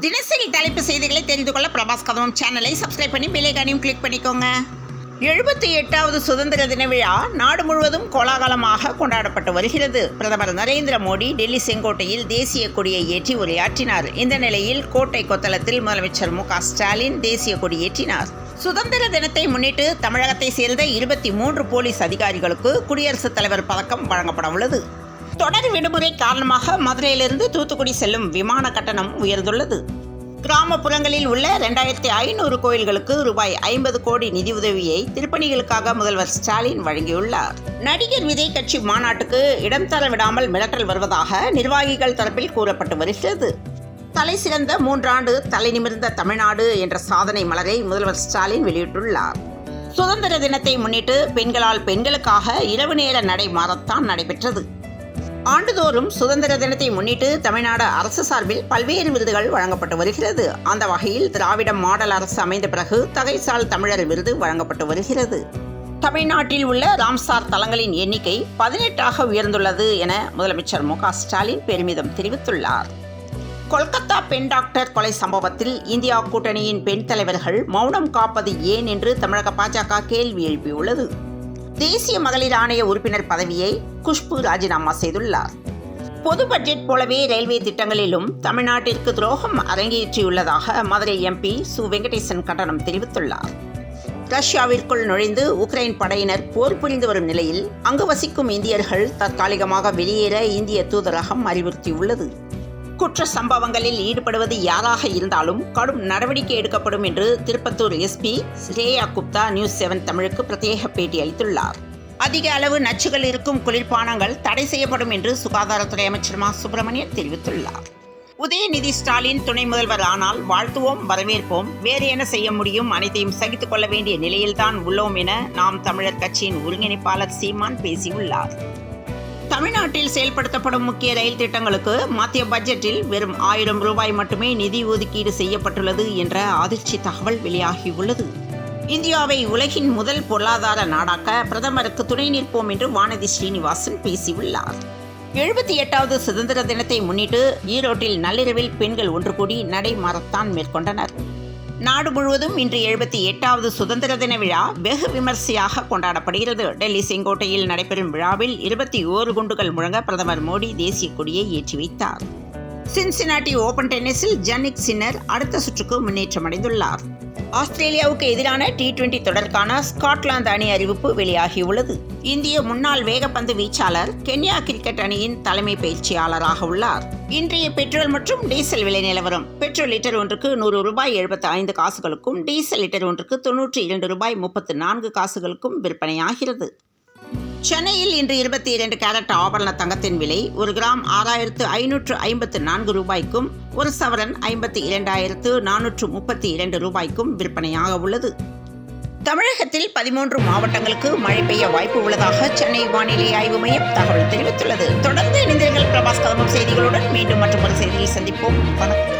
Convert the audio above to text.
தினசரி தலைப்பு செய்திகளை தெரிந்து கொள்ள பிரபாஸ் கதவம் சேனலை சப்ஸ்கிரைப் பண்ணி பிள்ளைகானியும் கிளிக் பண்ணிக்கோங்க. எழுபத்தி எட்டாவது சுதந்திர தின விழா நாடு முழுவதும் கோலாகலமாக கொண்டாடப்பட்டு வருகிறது. பிரதமர் நரேந்திர மோடி டெல்லி செங்கோட்டையில் தேசிய கொடியை ஏற்றி உரையாற்றினார். இந்த நிலையில் கோட்டை கொத்தளத்தில் முதலமைச்சர் மு ஸ்டாலின் தேசிய கொடி ஏற்றினார். சுதந்திர தினத்தை முன்னிட்டு தமிழகத்தை சேர்ந்த இருபத்தி மூன்று போலீஸ் அதிகாரிகளுக்கு குடியரசுத் தலைவர் பதக்கம் வழங்கப்பட உள்ளது. தொடர் விடுமுறை காரணமாக மதுரையிலிருந்து தூத்துக்குடி செல்லும் விமான கட்டணம் உயர்ந்துள்ளது. கிராமப்புறங்களில் உள்ள ரெண்டாயிரத்தி ஐநூறு கோயில்களுக்கு ரூபாய் ஐம்பது கோடி நிதியுதவியை திருப்பணிகளுக்காக முதல்வர் ஸ்டாலின் வழங்கியுள்ளார். நடிகர் விதை கட்சி மாநாட்டுக்கு இடம் தர விடாமல் மிரட்டல் வருவதாக நிர்வாகிகள் தரப்பில் கூறப்பட்டு வருகிறது. தலை சிறந்த மூன்றாண்டு தலை நிமிர்ந்த தமிழ்நாடு என்ற சாதனை மலரை முதல்வர் ஸ்டாலின் வெளியிட்டுள்ளார். சுதந்திர தினத்தை முன்னிட்டு பெண்களால் பெண்களுக்காக இரவு நேர நடை மாரத்தான் நடைபெற்றது. ஆண்டுதோறும் சுதந்திர தினத்தை முன்னிட்டு தமிழ்நாடு அரசு சார்பில் பல்வேறு விருதுகள் வழங்கப்பட்டு வருகிறது. அந்த வகையில் திராவிட மாடல் அரசு அமைந்த பிறகு தகைசால் தமிழர் விருது வழங்கப்பட்டு வருகிறது. தமிழ்நாட்டில் உள்ள ராம்சார் தலங்களின் எண்ணிக்கை பதினெட்டாக உயர்ந்துள்ளது என முதலமைச்சர் மு ஸ்டாலின் பெருமிதம் தெரிவித்துள்ளார். கொல்கத்தா பெண் டாக்டர் கொலை சம்பவத்தில் இந்தியா கூட்டணியின் பெண் தலைவர்கள் மௌனம் காப்பது ஏன் என்று தமிழக பாஜக கேள்வி எழுப்பியுள்ளது. தேசிய மகளிர் ஆணைய உறுப்பினர் பதவியை குஷ்பு ராஜினாமா செய்துள்ளார். பொது பட்ஜெட் போலவே ரயில்வே திட்டங்களிலும் தமிழ்நாட்டிற்கு துரோகம் அரங்கேற்றியுள்ளதாக மதுரை எம்பி சு. வெங்கடேசன் கண்டனம் தெரிவித்துள்ளார். ரஷ்யாவிற்குள் நுழைந்து உக்ரைன் படையினர் போர் புரிந்து வரும் நிலையில் அங்கு வசிக்கும் இந்தியர்கள் தற்காலிகமாக வெளியேற இந்திய தூதரகம் அறிவுறுத்தியுள்ளது. குற்ற சம்பவங்களில் ஈடுபடுவது யாராக இருந்தாலும் கடும் நடவடிக்கை எடுக்கப்படும் என்று Tirupattur SP Shreya Gupta news seven தமிழுக்கு பிரத்யேக பேட்டி அளித்துள்ளார். அதிக அளவு நச்சுகள் இருக்கும் குளிர்பானங்கள் தடை செய்யப்படும் என்று சுகாதாரத்துறை அமைச்சர் மா. சுப்பிரமணியன் தெரிவித்துள்ளார். உதயநிதி ஸ்டாலின் துணை முதல்வர் ஆனால் வாழ்த்துவோம் வரவேற்போம் வேறு என்ன செய்ய முடியும் அனைத்தையும் சகித்துக் கொள்ள வேண்டிய நிலையில்தான் உள்ளோம் என நாம் தமிழர் கட்சியின் ஒருங்கிணைப்பாளர் சீமான் பேசியுள்ளார். தமிழ்நாட்டில் செயல்படுத்தப்படும் முக்கிய ரயில் திட்டங்களுக்கு மத்திய பட்ஜெட்டில் வெறும் ஆயிரம் ரூபாய் மட்டுமே நிதி ஒதுக்கீடு செய்யப்பட்டுள்ளது என்ற அதிர்ச்சி தகவல் வெளியாகியுள்ளது. இந்தியாவை உலகின் முதல் பொருளாதார நாடாக்க பிரதமருக்கு துணை நிற்போம் என்று வானதி ஸ்ரீனிவாசன் பேசியுள்ளார். எழுபத்தி எட்டாவது சுதந்திர தினத்தை முன்னிட்டு ஈரோட்டில் நள்ளிரவில் பெண்கள் ஒன்று கூடி நடை மாரத்தான் மேற்கொண்டனர். நாடு முழுவதும் இன்று எழுபத்தி எட்டாவது சுதந்திர தின விழா வெகு விமர்சையாக கொண்டாடப்படுகிறது. டெல்லி செங்கோட்டையில் நடைபெறும் விழாவில் இருபத்தி ஓரு குண்டுகள் முழங்க பிரதமர் மோடி தேசிய கொடியை ஏற்றி வைத்தார். சின்சினாட்டி ஓபன் டென்னிஸில் ஜனிக் சின்னர் அடுத்த சுற்றுக்கு முன்னேற்றம் அடைந்துள்ளார் ஆஸ்திரேலியாவுக்கு எதிரான டி டுவெண்டி தொடருக்கான ஸ்காட்லாந்து அணி அறிவிப்பு வெளியாகியுள்ளது. இந்திய முன்னாள் வேகப்பந்து வீச்சாளர் கென்யா கிரிக்கெட் அணியின் தலைமை பயிற்சியாளராக உள்ளார். இன்றைய பெட்ரோல் மற்றும் டீசல் விலை நிலவரம். பெட்ரோல் லிட்டர் ஒன்றுக்கு நூறு ரூபாய் எழுபத்தி ஐந்து காசுகளுக்கும் டீசல் லிட்டர் ஒன்றுக்கு தொன்னூற்றி இரண்டு ரூபாய் முப்பத்து நான்கு காசுகளுக்கும் விற்பனையாகிறது. சென்னையில் இன்று இருபத்தி இரண்டு கேரட் ஆபரண தங்கத்தின் விலை ஒரு கிராம் ஆறாயிரத்து ஐநூற்று ஐம்பத்து நான்கு ரூபாய்க்கும் ஒரு சவரன் ஐம்பத்தி இரண்டாயிரத்து நானூற்று முப்பத்தி இரண்டு ரூபாய்க்கும் விற்பனையாக உள்ளது. தமிழகத்தில் பதிமூன்று மாவட்டங்களுக்கு மழை பெய்ய வாய்ப்பு உள்ளதாக சென்னை வானிலை ஆய்வு மையம் தகவல் தெரிவித்துள்ளது. தொடர்ந்து இணைந்திருங்கள் பிரபாஸ் கதமும் செய்திகளுடன் மீண்டும் மற்றும் ஒரு செய்தியில் சந்திப்போம். வணக்கம்.